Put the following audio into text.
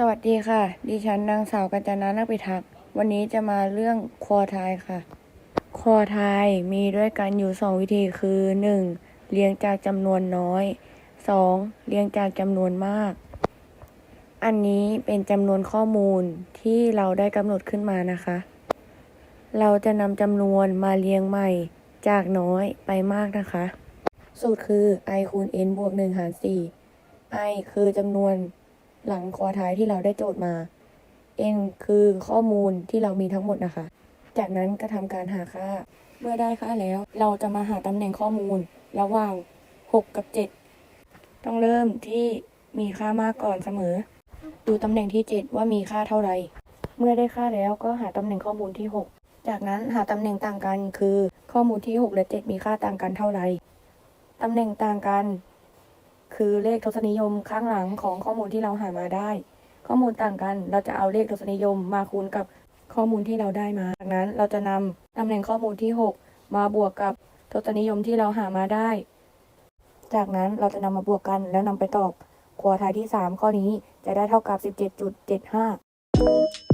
สวัสดีค่ะ ดิฉันนางสาวกัญจนานาปิทักษ์วันนี้จะมาเรื่องควอไทายค่ะควอไทายมีด้วยกันอยู่สองวิธีคือ 1. เรียงจากจำนวนน้อย 2. เรียงจากจำนวนมาก อันนี้เป็นจำนวนข้อมูลที่เราได้กำหนดขึ้นมานะคะ เราจะนำจำนวนมาเรียงใหม่จากน้อยไปมากนะคะ สูตรคือ i คูณ n บวก 1 หาร 4 i คือจำนวน หลังควอท้ายที่เราได้โจทย์มา n คือข้อมูลที่เรามีทั้งหมดนะคะ จากนั้นก็ทำการหาค่า เมื่อได้ค่าแล้ว เราจะมาหาตำแหน่งข้อมูล ระหว่าง 6 กับ 7 ต้องเริ่มที่มีค่ามากก่อนเสมอ ดูตำแหน่งที่ 7 ว่ามีค่าเท่าไหร่ เมื่อได้ค่าแล้วก็หาตำแหน่งข้อมูลที่ 6 จากนั้นหาตำแหน่งต่างกันคือ ข้อมูลที่ 6 และ 7 มีค่าต่างกันเท่าไหร่ตำแหน่งต่างกัน คือเลขทศนิยมข้างหลังของข้อมูลที่เราหามาได้ ข้อมูลต่างกัน เราจะเอาเลขทศนิยมมาคูณกับข้อมูลที่เราได้มาจากนั้นเราจะนำตำแหน่งข้อมูลที่ 6 มาบวกกับทศนิยมที่เราหามาได้ จากนั้นเราจะนำมาบวกกันแล้วนำไปตอบควอทายที่ 3 ข้อนี้จะได้เท่ากับ 17.75